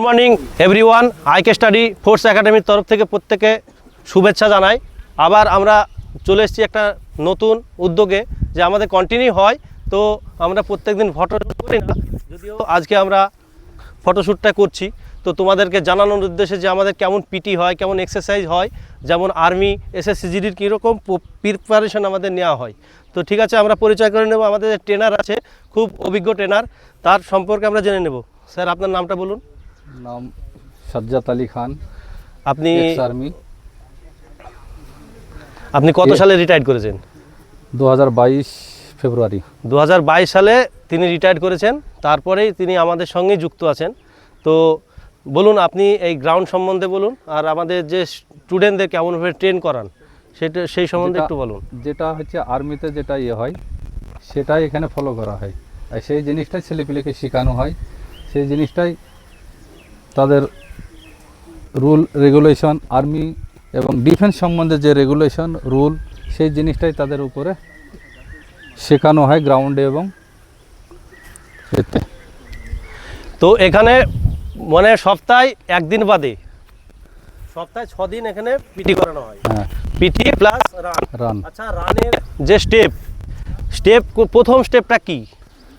Good morning everyone IK study force একাডেমির তরফ থেকে প্রত্যেকে শুভেচ্ছা জানাই। আবার আমরা চলে এসেছি একটা নতুন উদ্যোগে যে আমাদের কন্টিনিউ হয়, তো আমরা প্রত্যেকদিন ফটো করি না, যদিও আজকে আমরা ফটোশ্যুটটা করছি। তো তোমাদেরকে জানানোর উদ্দেশ্যে যে আমাদের কেমন পিটি হয়, কেমন এক্সারসাইজ হয়, যেমন আর্মি এসএসসিজিডির কীরকম প্রিপারেশন আমাদের নেওয়া হয়। তো ঠিক আছে, আমরা পরিচয় করে নেব। আমাদের ট্রেনার আছে, খুব অভিজ্ঞ ট্রেনার তার সম্পর্কে আমরা জেনে নেব। স্যার আপনার নামটা বলুন। নাম সাজ্জাদ আলী খান আপনি আর্মি আপনি কত সালে রিটায়ার্ড করেছেন? দু হাজার বাইশ ফেব্রুয়ারি। দু হাজার বাইশ সালে তিনি রিটায়ার্ড করেছেন তারপরেই তিনি আমাদের সঙ্গে যুক্ত আছেন। তো বলুন আপনি এই গ্রাউন্ড সম্বন্ধে বলুন আর আমাদের যে স্টুডেন্টদের কেমনভাবে ট্রেন করান সেটা সেই সম্বন্ধে একটু বলুন। যেটা হচ্ছে আর্মিতে যেটা ইয়ে হয় সেটাই এখানে ফলো করা হয়। আর সেই জিনিসটাই ছেলেপিলেকে শেখানো হয়। সেই জিনিসটাই তাদের রুল রেগুলেশন আর্মি এবং ডিফেন্স সম্বন্ধে যে রেগুলেশন রুল সেই জিনিসটাই তাদের উপরে শেখানো হয় গ্রাউন্ডে এবং এতে। তো এখানে মানে সপ্তাহে একদিন বাদে সপ্তাহে ছ দিন এখানে পিটি করানো হয়। হ্যাঁ। পিটি প্লাস রান রান আচ্ছা রানের যে স্টেপ স্টেপ প্রথম স্টেপটা কি?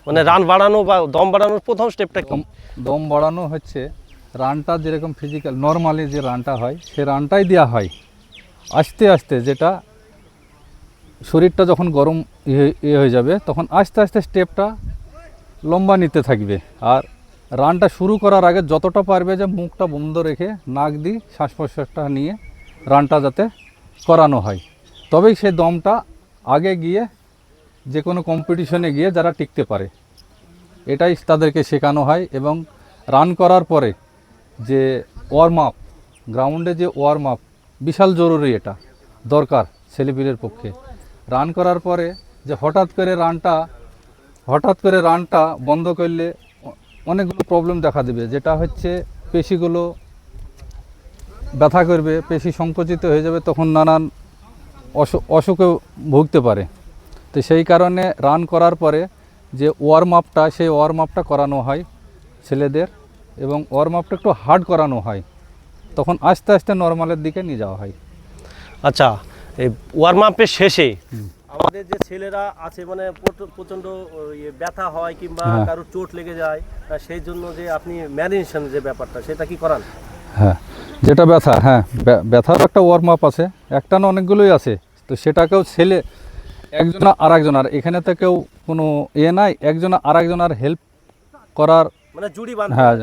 মানে রান বাড়ানো বা দম বাড়ানোর প্রথম স্টেপটা কি? দম দম বাড়ানো হচ্ছে রানটা যেরকম ফিজিক্যাল নর্মালি যে রানটা হয়, সে রানটাই দেওয়া হয়। আস্তে আস্তে যেটা শরীরটা যখন গরম ইয়ে ইয়ে হয়ে যাবে, তখন আস্তে আস্তে স্টেপটা লম্বা নিতে থাকবে। আর রানটা শুরু করার আগে যতটা পারবে যে মুখটা বন্ধ রেখে নাক দিয়ে শ্বাস প্রশ্বাসটা নিয়ে রানটা যাতে করানো হয়। তবেই সে দমটা আগে গিয়ে যে কোনো কম্পিটিশনে গিয়ে যারা টিকতে পারে, এটাই তাদেরকে শেখানো হয় এবং রান করার পরে যে ওয়ার্ম আপ গ্রাউন্ডে যে ওয়ার্ম আপ বিশাল জরুরি এটা, দরকার ছেলেপিলের পক্ষে। রান করার পরে যে হঠাৎ করে রানটা, হঠাৎ করে রানটা বন্ধ করলে অনেকগুলো প্রবলেম দেখা দেবে, যেটা হচ্ছে পেশিগুলো ব্যথা করবে, পেশি সংকুচিত হয়ে যাবে, তখন নানান অসু- অসুখে ভুগতে পারে। তো সেই কারণে রান করার পরে যে ওয়ার্ম আপটা সেই ওয়ার্ম আপটা করানো হয় ছেলেদের। এবং ওয়ার্ম আপটা একটু হার্ড করানো হয় তখন আস্তে আস্তে নর্মালের দিকে নিয়ে যাওয়া হয়। আচ্ছা এই ওয়ার্ম আপের শেষে আমাদের যে ছেলেরা আছে মানে প্রচণ্ড ইয়ে ব্যথা হয় কিংবা হ্যাঁ। কারোর চোট লেগে যায় তা সেই জন্য যে আপনি ম্যারিনেশন যে ব্যাপারটা সেটা কি করান? হ্যাঁ যেটা ব্যথা হ্যাঁ ব্যা- ব্যথার একটা ওয়ার্ম আপ আছে একটা না অনেকগুলোই আছে তো সেটাকেও ছেলে একজন আর একজন আর এখানে তো কেউ কোনো এ নাই একজন আর একজনের হেল্প করার মানে জুড়ি হ্যাঁ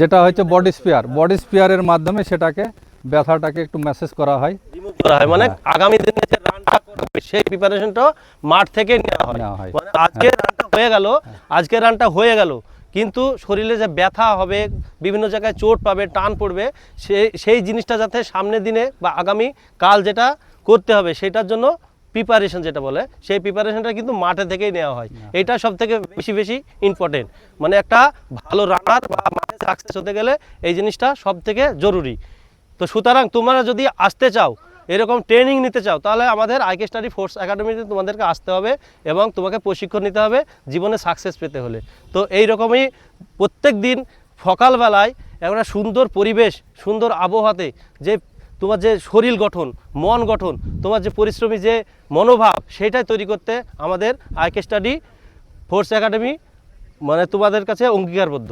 যেটা হচ্ছে বডি স্পিয়ার বডি স্পিয়ারের মাধ্যমে সেটাকে ব্যথাটাকে একটু মেসেজ করা হয়। রিমুভ করা হয় মানে হ্যাঁ। আগামী দিনে যে রানটা করবে সেই প্রিপারেশনটা মাঠ থেকে নেওয়া হয়। নেওয়া হয়। মানে আজকে রানটা হয়ে গেল আজকে রানটা হয়ে গেল কিন্তু শরীরে যে ব্যথা হবে বিভিন্ন জায়গায় চোট পাবে টান পড়বে সেই সেই জিনিসটা যাতে সামনের দিনে বা আগামী কাল যেটা করতে হবে সেটার জন্য প্রিপারেশন যেটা বলে সেই প্রিপারেশনটা কিন্তু মাঠে থেকেই নেওয়া হয়। এটা সব থেকে বেশি বেশি ইম্পর্টেন্ট মানে একটা ভালো রানার বা মাঠে সাকসেস হতে গেলে এই জিনিসটা সব থেকে জরুরি। তো সুতরাং তোমরা যদি আসতে চাও এরকম ট্রেনিং নিতে চাও তাহলে আমাদের আইকে স্টাডি ফোর্স একাডেমিতে তোমাদেরকে আসতে হবে এবং তোমাকে প্রশিক্ষণ নিতে হবে জীবনে সাকসেস পেতে হলে। তো এই রকমই প্রত্যেক দিন সকালবেলায় একটা সুন্দর পরিবেশ সুন্দর আবহাওয়াতে যে তোমার যে শরীর গঠন, মন গঠন, তোমার যে পরিশ্রমী যে মনোভাব, সেটাই তৈরি করতে আমাদের আইকে স্টাডি ফোর্স একাডেমি মানে তোমাদের কাছে অঙ্গীকারবদ্ধ।